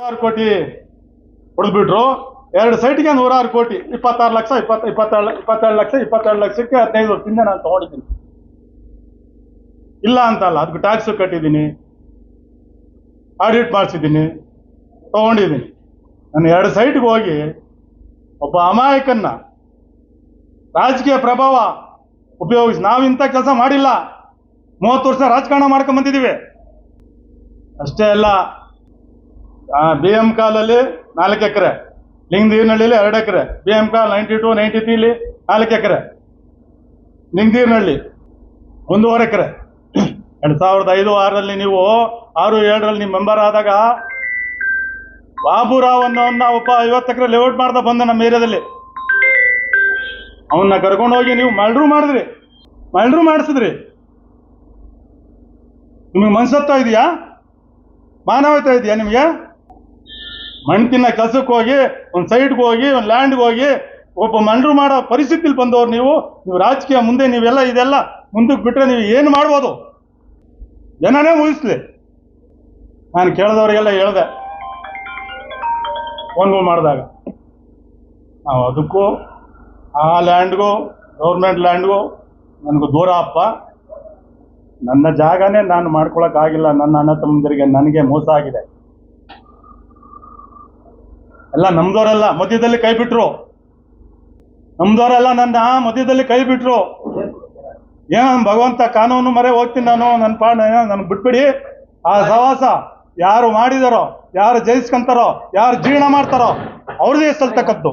ನೂರಾರು ಕೋಟಿ ಹೊಡೆದ್ಬಿಟ್ರು ಎರಡು ಸೈಟ್ಗೆ ನೂರಾರು ಕೋಟಿ. ಇಪ್ಪತ್ತಾರು ಲಕ್ಷ, ಇಪ್ಪತ್ತ ಇಪ್ಪತ್ತೇಳು ಇಪ್ಪತ್ತೇಳು ಲಕ್ಷ, ಇಪ್ಪತ್ತೆರಡು ಲಕ್ಷಕ್ಕೆ ಹದಿನೈದು ವರ್ಷದಿಂದ ನಾನು ತಗೊಂಡಿದ್ದೀನಿ. ಇಲ್ಲ ಅಂತಲ್ಲ ಅದಕ್ಕೆ ಟ್ಯಾಕ್ಸ್ ಕಟ್ಟಿದ್ದೀನಿ. ಆಡಿಟ್ ಮಾಡಿಸಿದ್ದೀನಿ. ತಗೊಂಡಿದ್ದೀನಿ. ನಾನು ಎರಡು ಸೈಟ್ಗೆ ಹೋಗಿ ಒಬ್ಬ ಅಮಾಯಕನ್ನ ರಾಜಕೀಯ ಪ್ರಭಾವ ಉಪಯೋಗಿಸಿ ನಾವು ಇಂಥ ಕೆಲಸ ಮಾಡಿಲ್ಲ. ಮೂವತ್ತು ವರ್ಷ ರಾಜಕಾರಣ ಮಾಡ್ಕೊಂಡ್ ಬಂದಿದ್ದೀವಿ. ಅಷ್ಟೇ ಅಲ್ಲ. ಬಿ ಎಂ ಕಾಲಲ್ಲಿ ನಾಲ್ಕು ಎಕರೆ. ಲಿಂಗದೀರ್ನಹಳ್ಳಿಲಿ ಎರಡು ಎಕರೆ. ಬಿ ಎಂ ಕಾಲ್ ನೈಂಟಿ ಟು ನೈಂಟಿ ತ್ರೀಲಿ ನಾಲ್ಕು ಎಕರೆ. ಲಿಂಗದೀರ್ನಹಳ್ಳಿ ಒಂದೂವರೆ ಎಕರೆ. ಎರಡು ಸಾವಿರದ ಐದು, ಆರರಲ್ಲಿ ನೀವು ಆರು, ಏಳರಲ್ಲಿ ನೀವು ಮೆಂಬರ್ ಆದಾಗ ಬಾಬುರಾವ್ ಅನ್ನೋನ್ನ ಒಬ್ಬ ಐವತ್ತು ಎಕರೆ ಲೇಔಟ್ ಮಾಡ್ದ ಬಂದ ನಮ್ಮ ಏರಿಯಾದಲ್ಲಿ. ಅವನ್ನ ಕರ್ಕೊಂಡೋಗಿ ನೀವು ಮಲ್ಡ್ರು ಮಾಡಿದ್ರಿ. ಮಲ್ಡ್ರು ಮಾಡಿಸಿದ್ರಿ. ನಿಮಗೆ ಮನ್ಸತ್ವ ಇದೆಯಾ? ಮಾನವತೆ ಇದೆಯಾ ನಿಮಗೆ? ಮಣ್ಣು ಕೆಲಸಕ್ಕೆ ಹೋಗಿ, ಒಂದು ಸೈಡ್ಗೆ ಹೋಗಿ, ಒಂದು ಲ್ಯಾಂಡ್ಗೆ ಹೋಗಿ, ಒಬ್ಬ ಮಂಡ್ರು ಮಾಡೋ ಪರಿಸ್ಥಿತಿಲಿ ಬಂದವ್ರು ನೀವು ನೀವು ರಾಜಕೀಯ ಮುಂದೆ ನೀವೆಲ್ಲ ಇದೆಲ್ಲ ಮುಂದಕ್ಕೆ ಬಿಟ್ಟರೆ ನೀವು ಏನು ಮಾಡ್ಬೋದು? ಜನನೇ ಊಹಿಸ್ಲಿ. ನಾನು ಕೇಳಿದವರಿಗೆಲ್ಲ ಹೇಳ್ದೆ. ಫೋನ್ಗಳು ಮಾಡಿದಾಗ. ನಾವು ಅದಕ್ಕೂ, ಆ ಲ್ಯಾಂಡ್ಗೂ ಗೌರ್ಮೆಂಟ್ ಲ್ಯಾಂಡ್ಗೂ ನನಗೂ ದೂರ ಅಪ್ಪ. ನನ್ನ ಜಾಗನೇ ನಾನು ಮಾಡ್ಕೊಳಕ್ಕಾಗಿಲ್ಲ ನನ್ನ ಅಣ್ಣ ತಮ್ಮಂದಿರಿಗೆ ನನಗೆ ಮೋಸ ಆಗಿದೆ. ಎಲ್ಲ ನಮ್ದವರೆಲ್ಲ ಮಧ್ಯದಲ್ಲಿ ಕೈ ಬಿಟ್ರು. ನಮ್ದವರೆಲ್ಲ ನನ್ನ ಮಧ್ಯದಲ್ಲಿ ಕೈ ಬಿಟ್ರು. ಏನ ಭಗವಂತ ಕಾನೂನು ಮರೆ ಹೋಗ್ತೀನಿ ನಾನು ನನ್ನ ಪಾಡ ನನ್ಗೆ ಬಿಟ್ಬಿಡಿ. ಆ ಸಹವಾಸ ಯಾರು ಮಾಡಿದಾರೋ, ಯಾರು ಜಯಿಸ್ಕೊಂತಾರೋ, ಯಾರು ಜೀರ್ಣ ಮಾಡ್ತಾರೋ, ಅವ್ರದೇ ಸಲ್ತಕ್ಕದ್ದು